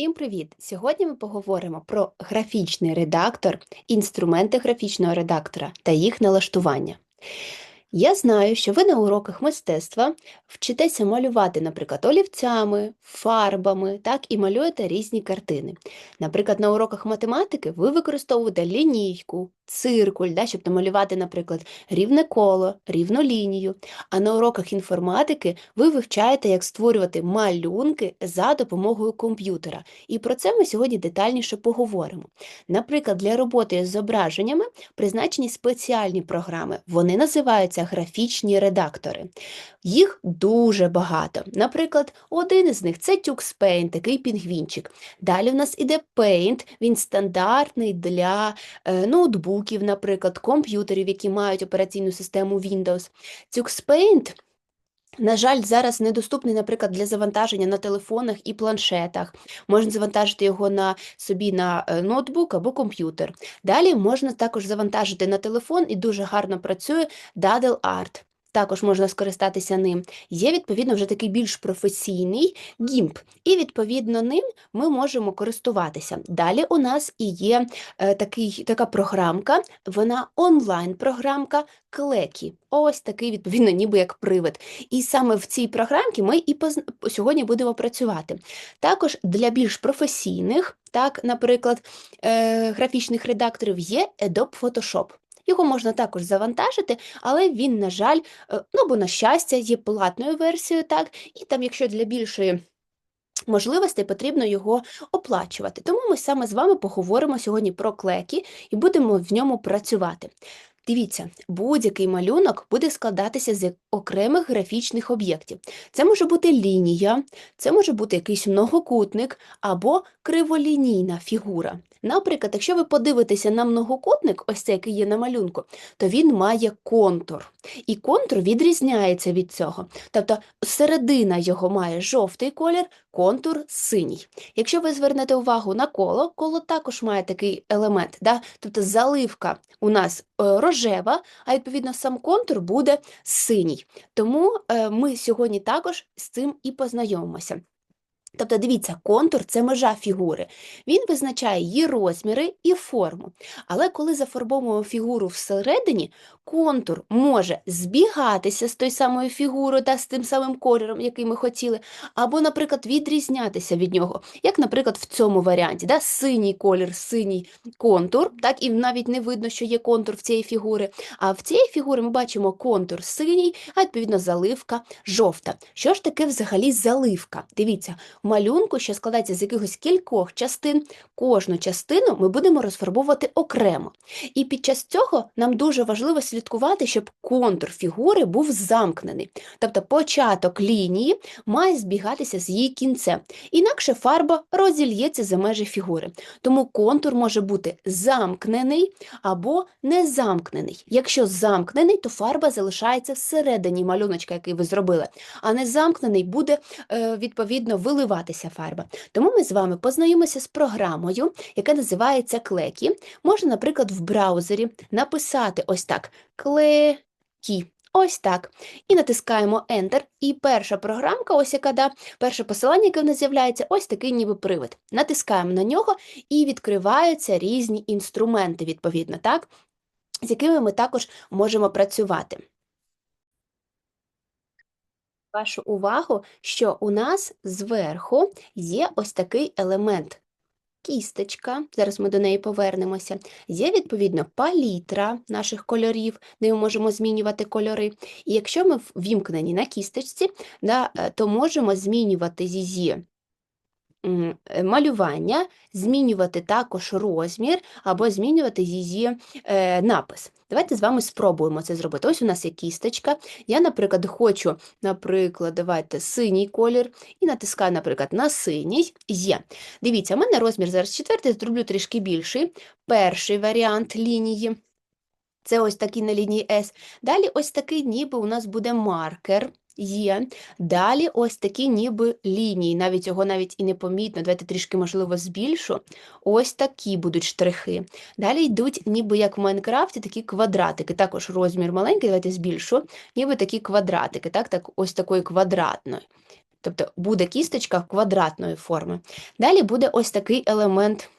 Всім привіт! Сьогодні ми поговоримо про графічний редактор, інструменти графічного редактора та їх налаштування. Я знаю, що ви на уроках мистецтва вчитеся малювати, наприклад, олівцями, фарбами, так, і малюєте різні картини. Наприклад, на уроках математики ви використовуєте лінійку, циркуль, да, щоб намалювати, наприклад, рівне коло, рівну лінію. А на уроках інформатики ви вивчаєте, як створювати малюнки за допомогою комп'ютера. І про це ми сьогодні детальніше поговоримо. Наприклад, для роботи з зображеннями призначені спеціальні програми. Вони називаються графічні редактори. Їх дуже багато. Наприклад, один із них це TuxPaint, такий пінгвінчик. Далі в нас іде Paint, він стандартний для е, ноутбуків, наприклад, комп'ютерів, які мають операційну систему Windows. TuxPaint на жаль, зараз недоступний, наприклад, для завантаження на телефонах і планшетах. Можна завантажити його на собі на е, ноутбук або комп'ютер. Далі можна також завантажити на телефон і дуже гарно працює Daddle Art. Також можна скористатися ним. Є, відповідно, вже такий більш професійний GIMP, і, відповідно, ним ми можемо користуватися. Далі у нас і є е, такий, така програмка, вона онлайн-програмка Клекі. Ось такий, відповідно, ніби як привид. І саме в цій програмці ми і поз... сьогодні будемо працювати. Також для більш професійних, так, наприклад, е, графічних редакторів є Adobe Photoshop. Його можна також завантажити, але він, на жаль, е, ну або на щастя, є платною версією, так, і там, якщо для більшої можливостей, потрібно його оплачувати. Тому ми саме з вами поговоримо сьогодні про клекі і будемо в ньому працювати. Дивіться, будь-який малюнок буде складатися з окремих графічних об'єктів. Це може бути лінія, це може бути якийсь многокутник або криволінійна фігура. Наприклад, якщо ви подивитеся на многокутник, ось цей, який є на малюнку, то він має контур. І контур відрізняється від цього. Тобто середина його має жовтий колір, контур синій. Якщо ви звернете увагу на коло, коло також має такий елемент, да? тобто заливка у нас е, рожева, а відповідно сам контур буде синій. Тому е, ми сьогодні також з цим і познайомимося. Тобто, дивіться, контур це межа фігури. Він визначає її розміри і форму. Але коли зафарбовуємо фігуру всередині, контур може збігатися з тою самою фігурою та з тим самим кольором, який ми хотіли, або, наприклад, відрізнятися від нього, як, наприклад, в цьому варіанті. Да? Синій колір, синій контур, так, і навіть не видно, що є контур в цієї фігури. А в цієї фігури ми бачимо контур синій, а відповідно заливка жовта. Що ж таке взагалі заливка? Дивіться малюнку, що складається з якихось кількох частин, кожну частину ми будемо розфарбовувати окремо. І під час цього нам дуже важливо слідкувати, щоб контур фігури був замкнений. Тобто початок лінії має збігатися з її кінцем. Інакше фарба розільється за межі фігури. Тому контур може бути замкнений або не замкнений. Якщо замкнений, то фарба залишається всередині малюночка, який ви зробили, а не замкнений буде е, відповідно виливатися переливатися фарба. Тому ми з вами познайомимося з програмою, яка називається Клекі. Можна, наприклад, в браузері написати ось так клекі. Ось так. І натискаємо Enter. І перша програмка, ось яка да, перше посилання, яке в нас з'являється, ось такий ніби привид. Натискаємо на нього і відкриваються різні інструменти, відповідно, так, з якими ми також можемо працювати вашу увагу, що у нас зверху є ось такий елемент. Кісточка, зараз ми до неї повернемося. Є, відповідно, палітра наших кольорів, де ми можемо змінювати кольори. І якщо ми ввімкнені на кісточці, да, е, то можемо змінювати Е, малювання, змінювати також розмір або змінювати її е, напис. Давайте з вами спробуємо це зробити. Ось у нас є кісточка. Я, наприклад, хочу, наприклад, давайте синій колір і натискаю, наприклад, на синій є. Дивіться, у мене розмір зараз четвертий, зроблю трішки більший. Перший варіант лінії. Це ось такий на лінії S. Далі ось такий, ніби у нас буде маркер. Є. Далі ось такі ніби лінії, навіть його навіть і не помітно. Давайте трішки, можливо, збільшу. Ось такі будуть штрихи. Далі йдуть, ніби як в Майнкрафті, такі квадратики. Також розмір маленький, давайте збільшу, ніби такі квадратики, так, так ось такої квадратної. Тобто буде кісточка квадратної форми. Далі буде ось такий елемент.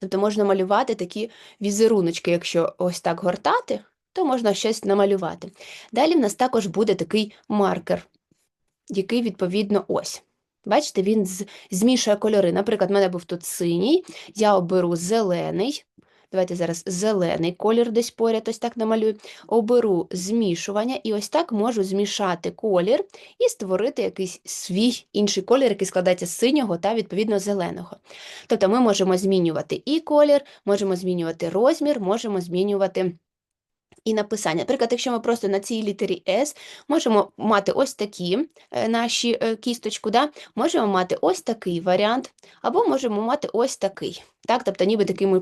Тобто можна малювати такі візеруночки, якщо ось так гортати, то можна щось намалювати. Далі в нас також буде такий маркер, який, відповідно, ось. Бачите, він змішує кольори. Наприклад, в мене був тут синій, я оберу зелений. Давайте зараз зелений колір десь поряд, ось так намалюю. Оберу змішування і ось так можу змішати колір і створити якийсь свій інший колір, який складається з синього та, відповідно, зеленого. Тобто ми можемо змінювати і колір, можемо змінювати розмір, можемо змінювати і написання. Наприклад, якщо ми просто на цій літері S можемо мати ось такі е, наші е, кісточку, да? можемо мати ось такий варіант, або можемо мати ось такий. Так, тобто ніби такими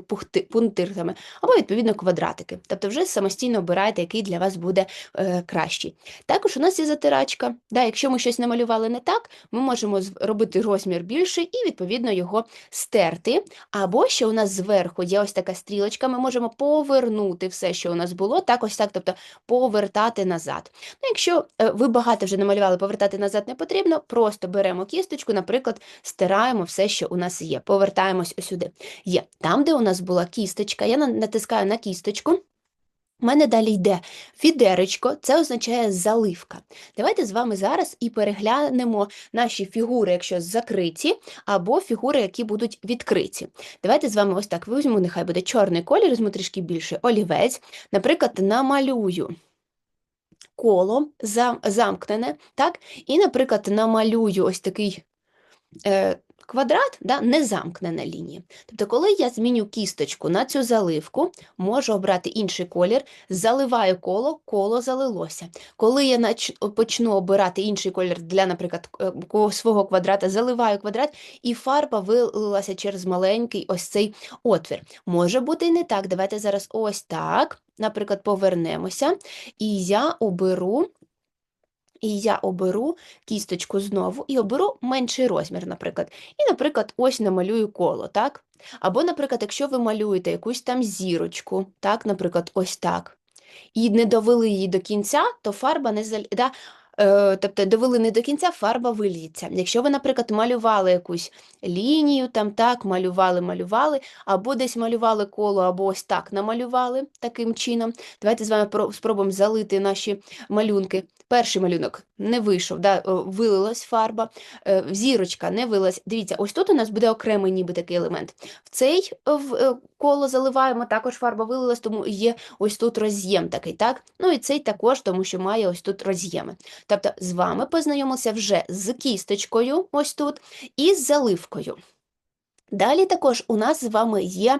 пунктирами, або відповідно квадратики. Тобто вже самостійно обираєте, який для вас буде е, кращий. Також у нас є затирачка. Да, якщо ми щось намалювали не так, ми можемо з- робити розмір більший і відповідно його стерти. Або ще у нас зверху є ось така стрілочка, ми можемо повернути все, що у нас було, так ось так, тобто повертати назад. Ну, якщо е, ви багато вже намалювали, повертати назад не потрібно, просто беремо кісточку, наприклад, стираємо все, що у нас є. Повертаємось сюди. Є. Там, де у нас була кісточка, я натискаю на кісточку. У мене далі йде відеречко, це означає заливка. Давайте з вами зараз і переглянемо наші фігури, якщо закриті, або фігури, які будуть відкриті. Давайте з вами ось так візьмемо, нехай буде чорний колір, візьму трішки більше олівець. Наприклад, намалюю коло зам- замкнене, так? І, наприклад, намалюю ось такий е, квадрат, да, не замкнена лінія. Тобто, коли я зміню кісточку на цю заливку, можу обрати інший колір, заливаю коло, коло залилося. Коли я почну обирати інший колір для, наприклад, е, свого квадрата, заливаю квадрат, і фарба вилилася через маленький ось цей отвір. Може бути і не так. Давайте зараз ось так, наприклад, повернемося, і я оберу. І я оберу кісточку знову і оберу менший розмір, наприклад. І, наприклад, ось намалюю коло, так? Або, наприклад, якщо ви малюєте якусь там зірочку, так, наприклад, ось так, і не довели її до кінця, то фарба не зал... е, тобто довели не до кінця, фарба виліється. Якщо ви, наприклад, малювали якусь лінію, там так, малювали, малювали, або десь малювали коло, або ось так намалювали таким чином. Давайте з вами спробуємо залити наші малюнки. Перший малюнок не вийшов, да, вилилась фарба, е, зірочка не вилилась. Дивіться, ось тут у нас буде окремий ніби такий елемент. В цей е, в, е, коло заливаємо, також фарба вилилась, тому є ось тут роз'єм такий, так? Ну і цей також, тому що має ось тут роз'єми. Тобто з вами познайомився вже з кісточкою, ось тут, і з заливкою. Далі також у нас з вами є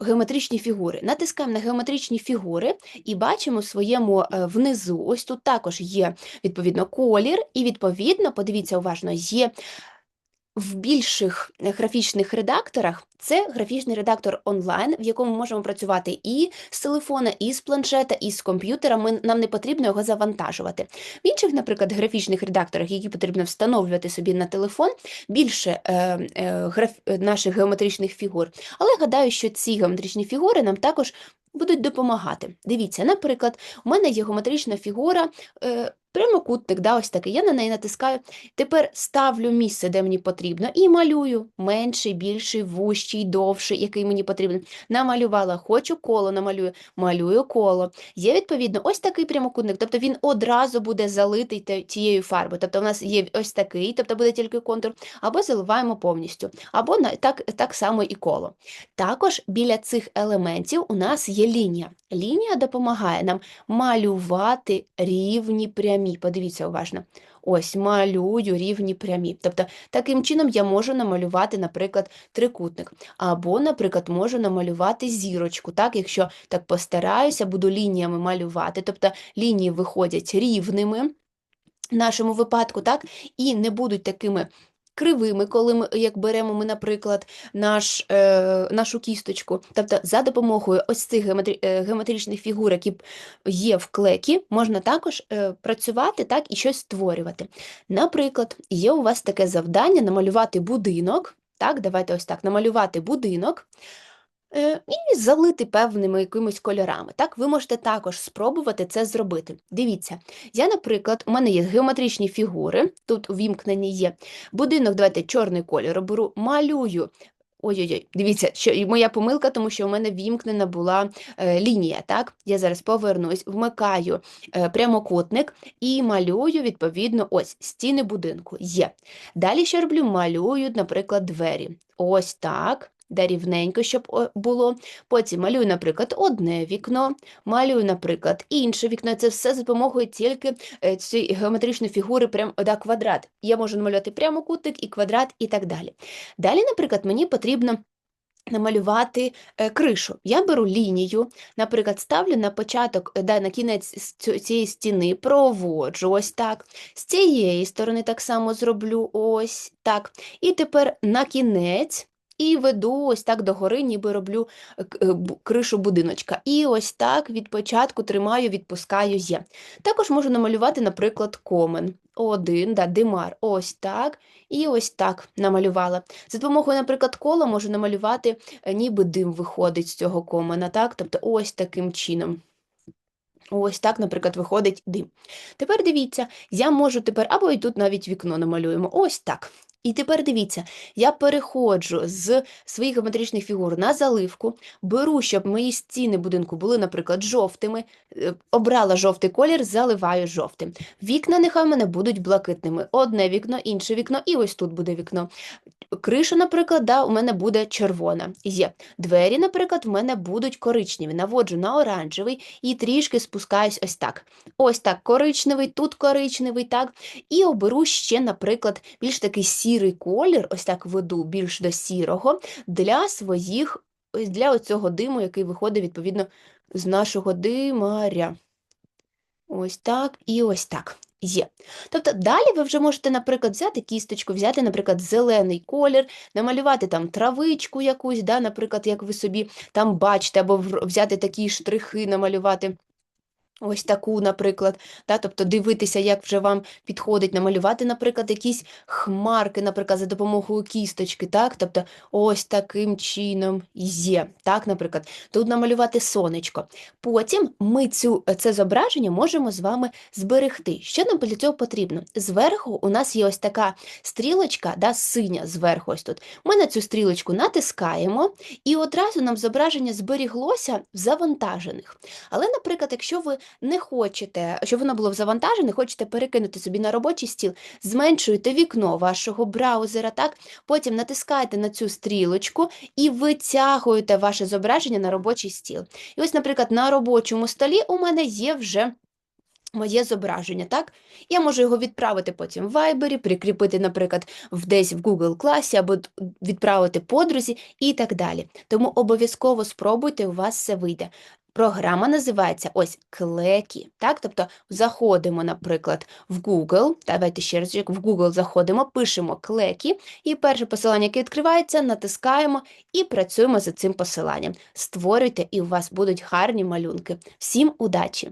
геометричні фігури. Натискаємо на геометричні фігури і бачимо в своєму е, внизу, ось тут також є відповідно колір, і відповідно, подивіться уважно, є в більших е, графічних редакторах це графічний редактор онлайн, в якому ми можемо працювати і з телефона, і з планшета, і з комп'ютера. Ми, нам не потрібно його завантажувати. В інших, наприклад, графічних редакторах, які потрібно встановлювати собі на телефон, більше е, е, граф, е, наших геометричних фігур. Але гадаю, що ці геометричні фігури нам також будуть допомагати. Дивіться, наприклад, у мене є геометрична фігура. Е, Прямокутник, да, ось такий. Я на неї натискаю. Тепер ставлю місце, де мені потрібно, і малюю менший, більший, вущий, довший, який мені потрібен. Намалювала, хочу коло намалюю, малюю коло. Є відповідно ось такий прямокутник, тобто він одразу буде залитий тією фарбою. Тобто у нас є ось такий, тобто буде тільки контур, або заливаємо повністю, або так, так само і коло. Також біля цих елементів у нас є лінія. Лінія допомагає нам малювати рівні прямі. Подивіться уважно. Ось малюю рівні прямі. Тобто таким чином я можу намалювати, наприклад, трикутник. Або, наприклад, можу намалювати зірочку. Так, якщо так постараюся, буду лініями малювати. Тобто лінії виходять рівними в нашому випадку, так, і не будуть такими кривими, коли ми, як беремо ми, наприклад, наш, е, нашу кісточку. Тобто за допомогою ось цих е, геометричних фігур, які є в клекі, можна також е, працювати так і щось створювати. Наприклад, є у вас таке завдання намалювати будинок. Так, давайте ось так, намалювати будинок. Е, і залити певними якимись кольорами. Так, ви можете також спробувати це зробити. Дивіться, я, наприклад, у мене є геометричні фігури, тут увімкнені є. Будинок, давайте чорний кольор беру, малюю. Ой-ой-ой, дивіться, що моя помилка, тому що у мене вімкнена була е, лінія. Так, я зараз повернусь, вмикаю е, прямокутник і малюю, відповідно, ось стіни будинку. Є. Далі що роблю? Малюю, наприклад, двері. Ось так. Де рівненько, щоб було. Потім малюю, наприклад, одне вікно, малюю, наприклад, інше вікно. Це все за допомогою тільки е, цієї геометричної фігури, прям да, квадрат. Я можу намалювати прямокутник і квадрат, і так далі. Далі, наприклад, мені потрібно. Намалювати е, кришу. Я беру лінію, наприклад, ставлю на початок, е, да, на кінець цієї стіни, проводжу ось так. З цієї сторони так само зроблю ось так. І тепер на кінець і веду ось так догори, ніби роблю е, е, кришу будиночка. І ось так від початку тримаю, відпускаю є. Також можу намалювати, наприклад, комен. Один, да, димар, ось так, і ось так намалювала. За допомогою, наприклад, кола можу намалювати, е, ніби дим виходить з цього комена, так? Тобто ось таким чином. Ось так, наприклад, виходить дим. Тепер дивіться, я можу тепер, або і тут навіть вікно намалюємо, ось так. І тепер дивіться, я переходжу з своїх геометричних фігур на заливку, беру, щоб мої стіни будинку були, наприклад, жовтими, е, обрала жовтий колір, заливаю жовтим. Вікна нехай в мене будуть блакитними. Одне вікно, інше вікно, і ось тут буде вікно. Криша, наприклад, да, у мене буде червона. Є. Двері, наприклад, в мене будуть коричневі. Наводжу на оранжевий і трішки спускаюсь ось так. Ось так, коричневий, тут коричневий, так. І оберу ще, наприклад, більш такий сірий колір, ось так веду більш до сірого, для своїх, для оцього диму, який виходить, відповідно, з нашого димаря. Ось так і ось так. Є. Тобто далі ви вже можете, наприклад, взяти кісточку, взяти, наприклад, зелений колір, намалювати там травичку якусь, да, наприклад, як ви собі там бачите, або взяти такі штрихи, намалювати. Ось таку, наприклад, да, тобто дивитися, як вже вам підходить намалювати, наприклад, якісь хмарки, наприклад, за допомогою кісточки, так, тобто ось таким чином є, так, наприклад, тут намалювати сонечко. Потім ми цю, це зображення можемо з вами зберегти. Що нам для цього потрібно? Зверху у нас є ось така стрілочка, да, синя зверху ось тут. Ми на цю стрілочку натискаємо, і одразу нам зображення зберіглося в завантажених. Але, наприклад, якщо ви не хочете, щоб воно було завантажене, хочете перекинути собі на робочий стіл, зменшуєте вікно вашого браузера, так? Потім натискаєте на цю стрілочку і витягуєте ваше зображення на робочий стіл. І ось, наприклад, на робочому столі у мене є вже. Моє зображення, так? Я можу його відправити потім в Viber, прикріпити, наприклад, десь в Google класі або відправити подрузі і так далі. Тому обов'язково спробуйте, у вас все вийде. Програма називається ось Клекі. Так? Тобто заходимо, наприклад, в Google, давайте ще раз, в Google заходимо, пишемо Клекі, і перше посилання, яке відкривається, натискаємо і працюємо за цим посиланням. Створюйте, і у вас будуть гарні малюнки. Всім удачі!